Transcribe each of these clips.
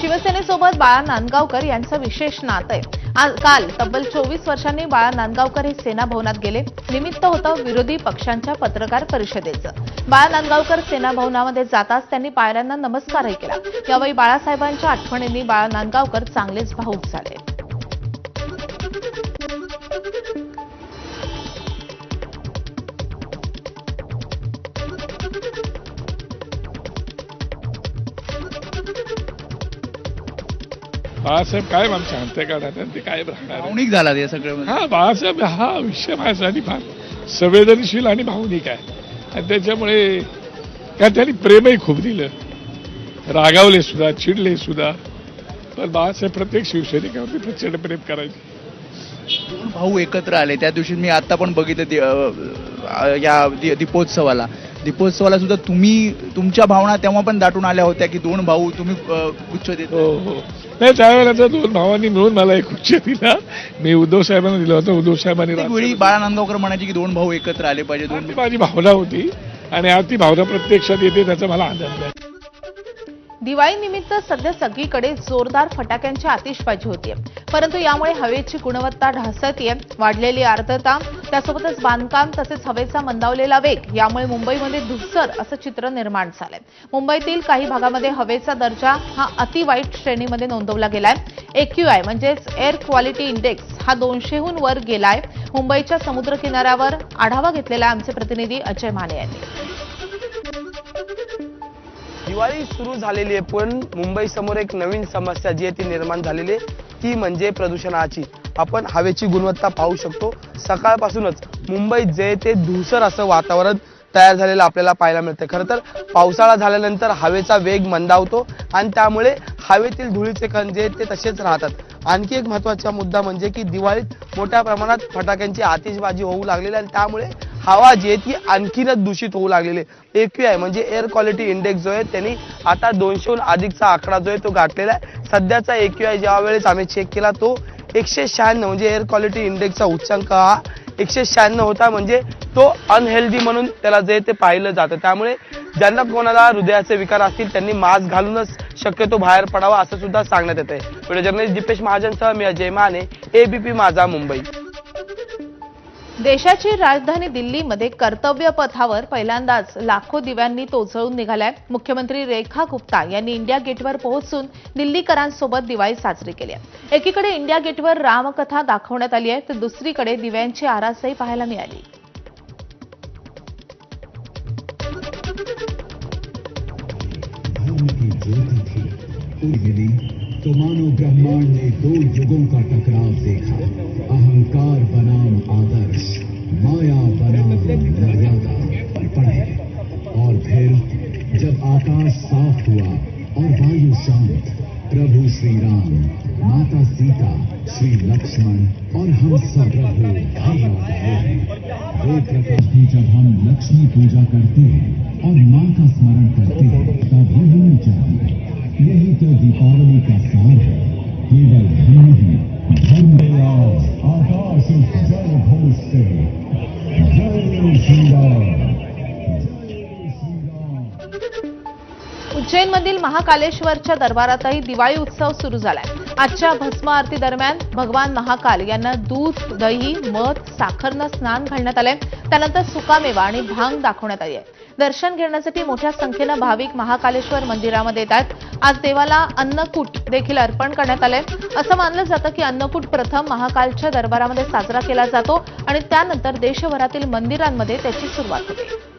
शिवसेनेसोबत बाळा नांदगावकर यांचं विशेष नातं आहे. काल तब्बल चोवीस वर्षांनी बाळा नांदगावकर हे सेना भवनात गेले. निमित्त होतं विरोधी पक्षांच्या पत्रकार परिषदेचं. बाळा नांदगावकर सेना भवनामध्ये जाताच त्यांनी पायऱ्यांना नमस्कारही केला. यावेळी बाळासाहेबांच्या आठवणींनी बाळा नांदगावकर चांगलेच भाऊक झाले. बाळासाहेब कायम आमच्या अंत्यकाळात आणि ते कायम राहणार. भावनिक झाला ते सगळं. हा बाळासाहेब हा विषय माझ्यासाठी फार संवेदनशील आणि भावनिक आहे. आणि त्याच्यामुळे कारण त्यांनी प्रेमही खूप दिलं. रागावले सुद्धा चिडले सुद्धा. पण बाळासाहेब प्रत्येक शिवसैनिकावरती प्रचंड प्रेम करायचे. भाऊ एकत्र आले. त्या दिवशी मी आता पण बघितलं या दि- दीपोत्सवाला. दीपोत्सवाला सुद्धा तुम्ही तुमच्या भावना तेव्हा पण दाटून आल्या होत्या की दोन भाऊ तुम्ही गुच्छ देत. हो हो. नाही त्यावेळेला त्या दोन भावांनी मिळून मला एक उच्च दिला. मी उद्धव साहेबांना दिला होता उद्धव साहेबांनी वेळी बाळा नांदगावकर म्हणायचे की दोन भाऊ एकत्र आले पाहिजे दोन माझी भावना होती. आणि आज ती भावना प्रत्यक्षात येते त्याचा मला आनंद आहे. दिवाळीनिमित्त सध्या सगळीकडे जोरदार फटाक्यांची आतिषबाजी होतीये. परंतु यामुळे हवेची गुणवत्ता ढासळतीये. वाढलेली आर्द्रता त्यासोबतच बांधकाम तसेच हवेचा मंदावलेला वेग यामुळे मुंबईमध्ये धुसर असं चित्र निर्माण झालंय. मुंबईतील काही भागामध्ये हवेचा दर्जा हा अतिवाईट श्रेणीमध्ये नोंदवला गेलाय. एक्यूआय म्हणजेच एअर क्वालिटी इंडेक्स हा दोनशेहून वर गेलाय. मुंबईच्या समुद्र किनाऱ्यावर आढावा घेतलेला आमचे प्रतिनिधी अजय माने यांनी. दिवाळी सुरू झालेली आहे पण मुंबई समोर एक नवीन समस्या जी आहे ती निर्माण झालेली आहे ती म्हणजे प्रदूषणाची. आपण हवेची गुणवत्ता पाहू शकतो. सकाळपासूनच मुंबईत जे ते धुसर असं वातावरण तयार झालेलं आपल्याला पाहायला मिळतं खरं तर पावसाळा झाल्यानंतर हवेचा वेग मंदावतो आणि त्यामुळे हवेतील धुळीचे कण जे ते तसेच राहतात. आणखी एक महत्त्वाचा मुद्दा म्हणजे की दिवाळीत मोठ्या प्रमाणात फटाक्यांची आतिषबाजी होऊ लागलेली आहे आणि त्यामुळे हवा जी आहे ती आणखीनच दूषित होऊ लागलेली आहे. AQI म्हणजे एअर क्वालिटी इंडेक्स जो आहे त्यांनी आता दोनशेहून अधिकचा आकडा जो आहे तो गाठलेला आहे. सध्याचा AQI ज्या वेळेस आम्ही चेक केला तो एकशे शहाण्णव म्हणजे एअर क्वालिटी इंडेक्सचा उच्चांक हा एकशे शहाण्णव होता म्हणजे तो अनहेल्दी म्हणून त्याला जे ते पाहिलं जातं. त्यामुळे ज्यांना कोणाला हृदयाचे विकार असतील त्यांनी मास्क घालूनच शक्यतो बाहेर पडावा असं सुद्धा सांगण्यात येत आहे व्हिडिओ जर्नलिस्ट दीपेश महाजनसह मी अजय माने एबीपी माझा मुंबई. देशाची राजधानी दिल्लीमध्ये कर्तव्य पथावर पहिल्यांदाच लाखो दिव्यांनी तोचळून निघालाय मुख्यमंत्री रेखा गुप्ता यांनी इंडिया गेटवर पोहोचून दिल्लीकरांसोबत दिवाळी साजरी केली आहे. एकीकडे इंडिया गेटवर रामकथा दाखवण्यात आली आहे तर दुसरीकडे दिव्यांची आरासही पाहायला मिळाली. तो मानो ब्रह्मांड ने दो युगों का टकराव देखा. अहंकार बनाम आदर्श. श्री राम माता सीता, श्री लक्ष्मण और हम सब वो प्रकाश भी जब हम लक्ष्मी पूजा करते हैं और माँ का स्मरण करते हैं ये होनी चाहिए यही तो दीपावली का सार है, केवल उज्जैनमधील महाकालेश्वरच्या दरबारातही दिवाळी उत्सव सुरू झालाय. आजच्या भस्म आरती दरम्यान भगवान महाकाल यांना दूध दही मध साखरनं स्नान घालण्यात आलंय. त्यानंतर सुकामेवा आणि भांग दाखवण्यात आली आहे. दर्शन घेण्यासाठी मोठ्या संख्येनं भाविक महाकालेश्वर मंदिरामध्ये येतात आज देवाला अन्नकूट देखील अर्पण करण्यात आलंय. असं मानलं जातं की अन्नकूट प्रथम महाकालच्या दरबारामध्ये साजरा केला जातो आणि त्यानंतर देशभरातील मंदिरांमध्ये त्याची सुरुवात होते.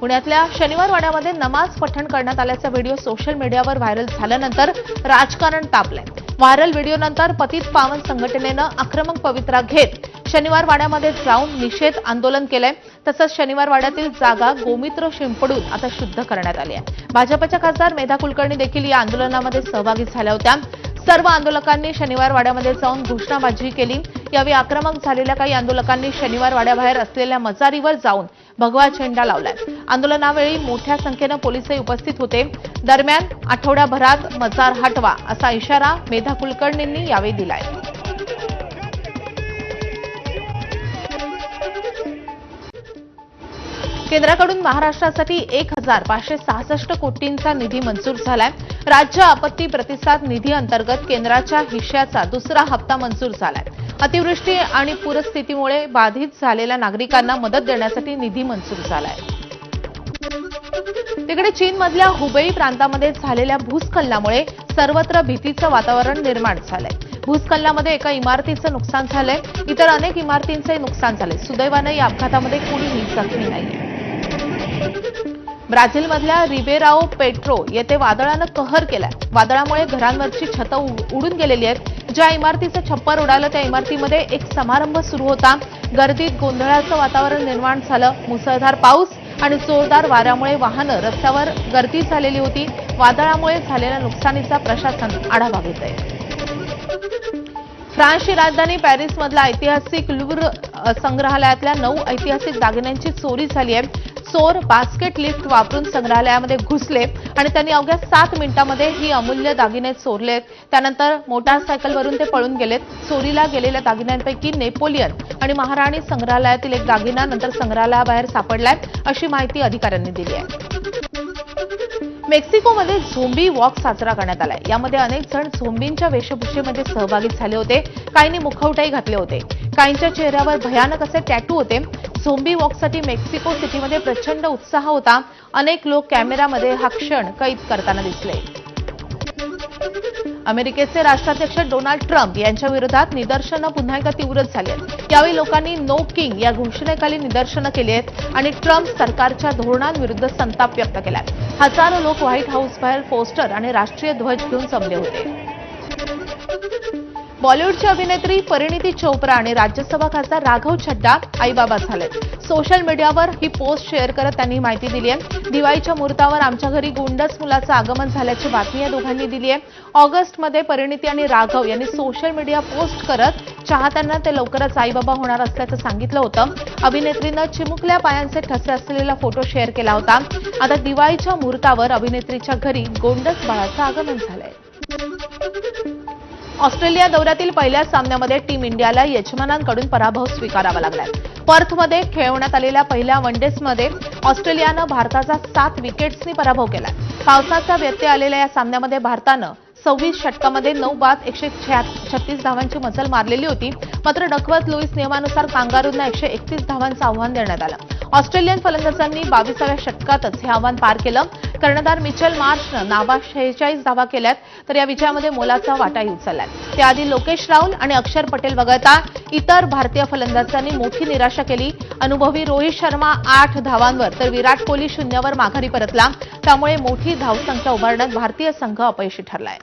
पुण्यातल्या शनिवारवाड्यामध्ये नमाज पठण करण्यात आल्याचा व्हिडिओ सोशल मीडियावर व्हायरल झाल्यानंतर राजकारण तापलंय. व्हायरल व्हिडिओनंतर पतित पावन संघटनेनं आक्रमक पवित्रा घेत शनिवार वाड्यामध्ये जाऊन निषेध आंदोलन केलंय. तसंच शनिवार वाड्यातील जागा गोमित्र शिंपडून आता शुद्ध करण्यात आली आहे. भाजपच्या खासदार मेधा कुलकर्णी देखील या आंदोलनामध्ये सहभागी झाल्या होत्या. सर्व आंदोलकांनी शनिवार वाड्यामध्ये जाऊन घोषणाबाजी केली. यावेळी आक्रमक झालेल्या काही आंदोलकांनी शनिवार वाड्याबाहेर असलेल्या मजारीवर जाऊन भगवा झेंडा लावलाय. आंदोलनावेळी मोठ्या संख्येनं पोलीसही उपस्थित होते. दरम्यान आठवड्याभरात मजार हटवा असा इशारा मेधा कुलकर्णींनी यावेळी दिलाय. केंद्राकडून महाराष्ट्रासाठी एक हजार पाचशे सहासष्ट कोटींचा निधी मंजूर झालाय. राज्य आपत्ती प्रतिसाद निधी अंतर्गत केंद्राच्या हिश्याचा दुसरा हप्ता मंजूर झालाय. अतिवृष्टी आणि पूरस्थितीमुळे बाधित झालेल्या नागरिकांना मदत देण्यासाठी निधी मंजूर झालाय. तिकडे चीनमधल्या हुबेई प्रांतामध्ये झालेल्या भूस्खलनामुळे सर्वत्र भीतीचं वातावरण निर्माण झालंय. भूस्खलनामध्ये एका इमारतीचं नुकसान झालंय. इतर अनेक इमारतींचंही नुकसान झालंय. सुदैवानं या अपघातामध्ये कुणीही जखमी नाहीये. ब्राझीलमधल्या रिबेराओ पेट्रो येथे वादळानं कहर केलाय. वादळामुळे घरांवरची छतं उ- उडून गेलेली आहेत. ज्या इमारतीचं छप्पर उडालं त्या इमारतीमध्ये एक समारंभ सुरू होता. गर्दीत गोंधळाचं वातावरण निर्माण झालं. मुसळधार पाऊस आणि जोरदार वाऱ्यामुळे वाहनं रस्त्यावर गर्दी झालेली होती. वादळामुळे झालेल्या नुकसानीचा प्रशासन आढावा घेत आहे फ्रान्सची राजधानी पॅरिसमधल्या ऐतिहासिक लुव्र संग्रहालयातल्या नऊ ऐतिहासिक दागिन्यांची चोरी झाली आहे. चोर बास्केट लिफ्ट वापरून संग्रहालयामध्ये घुसले आणि त्यांनी अवघ्या सात मिनिटांमध्ये ही अमूल्य दागिने चोरलेत त्यानंतर मोटारसायकलवरून ते पळून गेलेत. चोरीला गेलेल्या दागिन्यांपैकी नेपोलियन आणि महाराणी संग्रहालयातील एक दागिना नंतर संग्रहालयाबाहेर सापडलाय अशी माहिती अधिकाऱ्यांनी दिली आहे. मेक्सिकोमध्ये झोंबी वॉक साजरा करण्यात आलाय. यामध्ये अनेक जण झोंबींच्या वेशभूषेमध्ये सहभागी झाले होते. काहींनी मुखवटाही घातले होते. काहींच्या चेहऱ्यावर भयानक असे टॅटू होते. झोंबी वॉकसाठी मेक्सिको सिटीमध्ये प्रचंड उत्साह होता. अनेक लोक कॅमेऱ्यामध्ये हा क्षण कैद करताना दिसले. अमेरिकेचे राष्ट्राध्यक्ष डोनाल्ड ट्रम्प यांच्या विरोधात निदर्शनं पुन्हा एकदा तीव्र झाली आहेत. यावेळी लोकांनी नो किंग या घोषणेखाली निदर्शनं केली आहेत आणि ट्रम्प सरकारच्या धोरणांविरुद्ध संताप व्यक्त केला हजारो लोक व्हाईट हाऊसबाहेर पोस्टर आणि राष्ट्रीय ध्वज घेऊन जमले होते. बॉलिवूडची अभिनेत्री परिणिती चोप्रा आणि राज्यसभा खासदार राघव छड्डा आईबाबा झालेत सोशल मीडियावर ही पोस्ट शेअर करत त्यांनी माहिती दिली आहे. दिवाळीच्या मुहूर्तावर आमच्या घरी गोंडस मुलाचं आगमन झाल्याची बातमी या दोघांनी दिली आहे. ऑगस्टमध्ये परिणिती आणि राघव यांनी सोशल मीडिया पोस्ट करत चाहत्यांना ते लवकरच आईबाबा होणार असल्याचं सांगितलं होतं. अभिनेत्रीनं चिमुकल्या पायांचे ठसे असलेला फोटो शेअर केला होता. आता दिवाळीच्या मुहूर्तावर अभिनेत्रीच्या घरी गोंडस बाळाचं आगमन झालंय. ऑस्ट्रेलिया दौऱ्यातील पहिल्या सामन्यामध्ये टीम इंडियाला यजमानांकडून पराभव स्वीकारावा लागलाय. पर्थमध्ये खेळवण्यात आलेल्या पहिल्या वनडेजमध्ये ऑस्ट्रेलियानं भारताचा सात विकेट्सनी पराभव केलाय. पावसाचा व्यत्यय आलेल्या या सामन्यामध्ये भारतानं सव्वीस षटकामध्ये नऊ बाद एकशे छत्तीस धावांची मजल मारलेली होती. मात्र डकवत लुईस नियमानुसार कांगारूंना एकशे एकतीस धावांचं आव्हान देण्यात आलं. ऑस्ट्रेलियन फलंदाजांनी बावीसाव्या षटकातच हे आव्हान पार केलं. कर्णधार मिचल मार्शनं नाबा शेहेचाळीस धावा केल्यात. तर या विजयामध्ये मोलाचा वाटाही उचललाय. त्याआधी लोकेश राहुल आणि अक्षर पटेल वगळता इतर भारतीय फलंदाजांनी मोठी निराशा केली. अनुभवी रोहित शर्मा आठ धावांवर तर विराट कोहली शून्यावर माघारी परतला. त्यामुळे मोठी धावसंख्या उभारण्यात भारतीय संघ अपयशी ठरलाय.